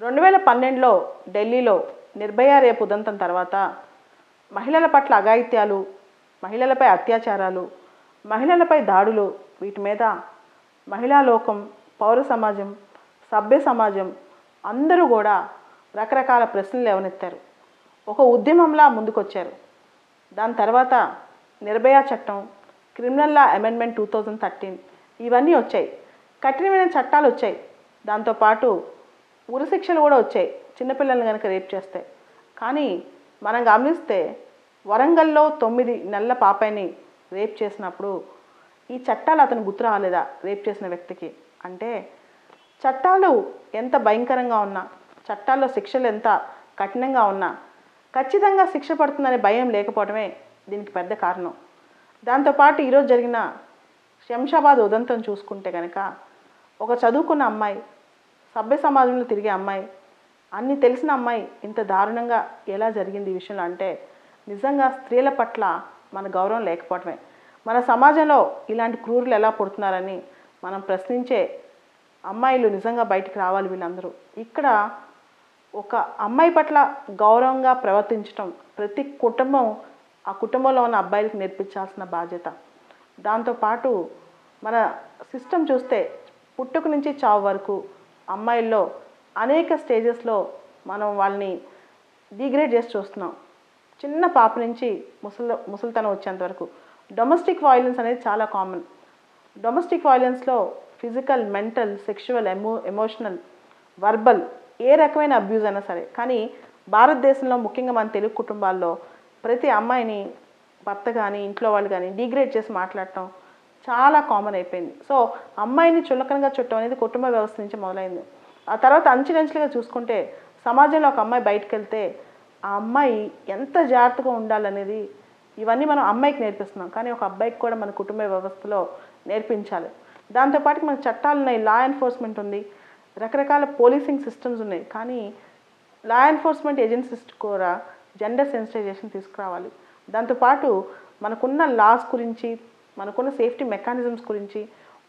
రెండు వేల పన్నెండులో ఢిల్లీలో నిర్భయ రేపు ఉదంతం తర్వాత మహిళల పట్ల అఘాయిత్యాలు మహిళలపై అత్యాచారాలు మహిళలపై దాడులు వీటి మీద మహిళా లోకం పౌర సమాజం సభ్య సమాజం అందరూ కూడా రకరకాల ప్రశ్నలు లేవనెత్తారు. ఒక ఉద్యమంలా ముందుకొచ్చారు. దాని తర్వాత నిర్భయ చట్టం criminal law amendment two thousand thirteen ఇవన్నీ వచ్చాయి. కఠినమైన చట్టాలు వచ్చాయి దాంతోపాటు ఉరిశిక్షలు కూడా వచ్చాయి. చిన్నపిల్లల్ని కనుక రేప్ చేస్తే. కానీ మనం గమనిస్తే వరంగల్లో తొమ్మిది నెలల పాపాయిని రేప్ చేసినప్పుడు ఈ చట్టాలు అతను గుర్తు రాలేదా రేప్ చేసిన వ్యక్తికి? అంటే చట్టాలు ఎంత భయంకరంగా ఉన్నా చట్టాల్లో శిక్షలు ఎంత కఠినంగా ఉన్నా ఖచ్చితంగా శిక్ష పడుతుందనే భయం లేకపోవడమే దీనికి పెద్ద కారణం. దాంతోపాటు ఈరోజు జరిగిన శంషాబాద్ ఉదంతం చూసుకుంటే కనుక ఒక చదువుకున్న అమ్మాయి సభ్య సమాజంలో తిరిగే అమ్మాయి అన్ని తెలిసిన అమ్మాయి ఇంత దారుణంగా ఎలా జరిగింది ఈ విషయంలో అంటే నిజంగా స్త్రీల పట్ల మన గౌరవం లేకపోవటమే. మన సమాజంలో ఇలాంటి క్రూరులు ఎలా పుడుతున్నారని మనం ప్రశ్నించే అమ్మాయిలు నిజంగా బయటికి రావాలి వీళ్ళందరూ. ఇక్కడ ఒక అమ్మాయి పట్ల గౌరవంగా ప్రవర్తించడం ప్రతి కుటుంబం ఆ కుటుంబంలో ఉన్న అబ్బాయిలకు నేర్పించాల్సిన బాధ్యత. దాంతోపాటు మన సిస్టమ్ చూస్తే పుట్టుక నుంచి చావు వరకు అమ్మాయిల్లో అనేక స్టేజెస్లో మనం వాళ్ళని డిగ్రేడ్ చేసి చూస్తున్నాం. చిన్న పాప నుంచి ముసలి ముసలితనం వచ్చేంత వరకు. డొమెస్టిక్ వైలెన్స్ అనేది చాలా common domestic వైలెన్స్లో physical mental sexual emo emotional verbal ఏ రకమైన అబ్యూజ్ అయినా సరే. కానీ భారతదేశంలో ముఖ్యంగా మన తెలుగు కుటుంబాల్లో ప్రతి అమ్మాయిని భర్త కానీ ఇంట్లో వాళ్ళు కానీ డిగ్రేడ్ చేసి మాట్లాడటం చాలా కామన్ అయిపోయింది. సో అమ్మాయిని చులకనగా చుట్టం అనేది కుటుంబ వ్యవస్థ నుంచి మొదలైంది. ఆ తర్వాత అంచెలంచెలుగా చూసుకుంటే సమాజంలో ఒక అమ్మాయి బయటకు వెళ్తే ఆ అమ్మాయి ఎంత జాగ్రత్తగా ఉండాలనేది ఇవన్నీ మనం అమ్మాయికి నేర్పిస్తున్నాం. కానీ ఒక అబ్బాయికి కూడా మన కుటుంబ వ్యవస్థలో నేర్పించాలి. దాంతోపాటు మన చట్టాలు ఉన్నాయి. లా ఎన్ఫోర్స్మెంట్ ఉంది. రకరకాల పోలీసింగ్ సిస్టమ్స్ ఉన్నాయి. కానీ లా ఎన్ఫోర్స్మెంట్ ఏజెన్సీస్ కూడా జెండర్ సెన్సిటైజేషన్ తీసుకురావాలి. దాంతోపాటు మనకున్న లాస్ గురించి మనకున్న సేఫ్టీ మెకానిజమ్స్ గురించి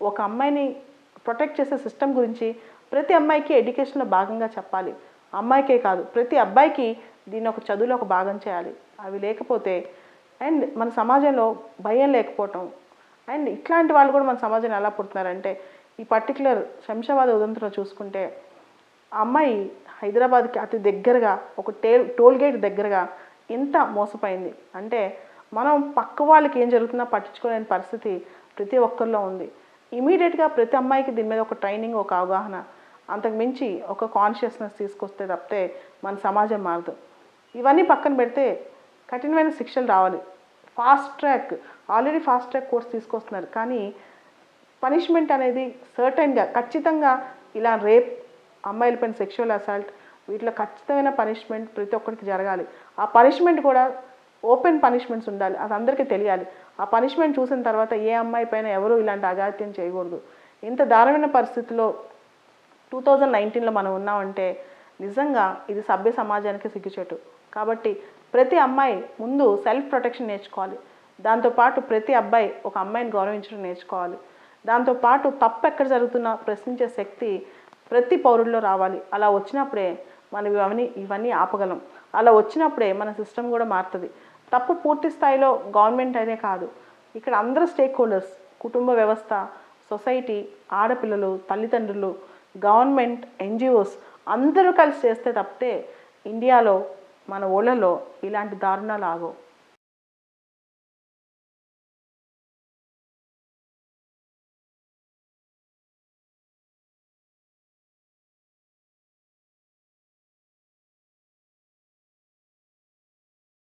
ఒక అమ్మాయిని ప్రొటెక్ట్ చేసే సిస్టమ్ గురించి ప్రతి అమ్మాయికి ఎడ్యుకేషన్లో భాగంగా చెప్పాలి. అమ్మాయికే కాదు ప్రతి అబ్బాయికి దీన్ని ఒక చదువులో ఒక భాగం చేయాలి. అవి లేకపోతే అండ్ మన సమాజంలో భయం లేకపోవటం. అండ్ ఇట్లాంటి వాళ్ళు కూడా మన సమాజంలో ఎలా పుడుతున్నారంటే ఈ పర్టికులర్ శంషాబాద్ ఉదంతరం చూసుకుంటే ఆ అమ్మాయి హైదరాబాద్కి అతి దగ్గరగా ఒక టేల్ టోల్ గేట్ దగ్గరగా ఇంత మోసపోయింది. అంటే మనం పక్క వాళ్ళకి ఏం జరుగుతుందో పట్టించుకోలేని పరిస్థితి ప్రతి ఒక్కరిలో ఉంది. ఇమీడియట్గా ప్రతి అమ్మాయికి దీని మీద ఒక ట్రైనింగ్ ఒక అవగాహన అంతకు మించి ఒక కాన్షియస్నెస్ తీసుకొస్తే తప్పితే మన సమాజం మారదు. ఇవన్నీ పక్కన పెడితే కఠినమైన శిక్షలు రావాలి. Fast track already fast track course తీసుకొస్తున్నారు. కానీ పనిష్మెంట్ అనేది సర్టైన్గా ఖచ్చితంగా ఇలా రేప్ అమ్మాయిలపైన సెక్షువల్ అసాల్ట్ వీటిలో ఖచ్చితమైన పనిష్మెంట్ ప్రతి ఒక్కరికి జరగాలి. ఆ పనిష్మెంట్ కూడా ఓపెన్ పనిష్మెంట్స్ ఉండాలి అది అందరికీ తెలియాలి. ఆ పనిష్మెంట్ చూసిన తర్వాత ఏ అమ్మాయి పైన ఎవరు ఇలాంటి అగాత్యం చేయకూడదు. ఇంత దారుణమైన పరిస్థితిలో టూ థౌజండ్ నైన్టీన్లో మనం ఉన్నామంటే నిజంగా ఇది సభ్య సమాజానికి సిగ్గుచేటు. కాబట్టి ప్రతి అమ్మాయి ముందు సెల్ఫ్ ప్రొటెక్షన్ నేర్చుకోవాలి. దాంతోపాటు ప్రతి అబ్బాయి ఒక అమ్మాయిని గౌరవించడం నేర్చుకోవాలి. దాంతోపాటు తప్పు ఎక్కడ జరుగుతున్నా ప్రశ్నించే శక్తి ప్రతి పౌరుల్లో రావాలి. అలా వచ్చినప్పుడే మనం ఇవన్నీ ఇవన్నీ ఆపగలం. అలా వచ్చినప్పుడే మన సిస్టమ్ కూడా మారుతుంది. తప్పు పూర్తి స్థాయిలో గవర్నమెంట్ అనే కాదు. ఇక్కడ అందరూ స్టేక్ హోల్డర్స్ కుటుంబ వ్యవస్థ సొసైటీ ఆడపిల్లలు తల్లిదండ్రులు గవర్నమెంట్ ఎన్జిఓస్ అందరూ కలిసి చేస్తే తప్పితే ఇండియాలో మన ఊళ్ళలో ఇలాంటి దారుణాలు ఆగవు.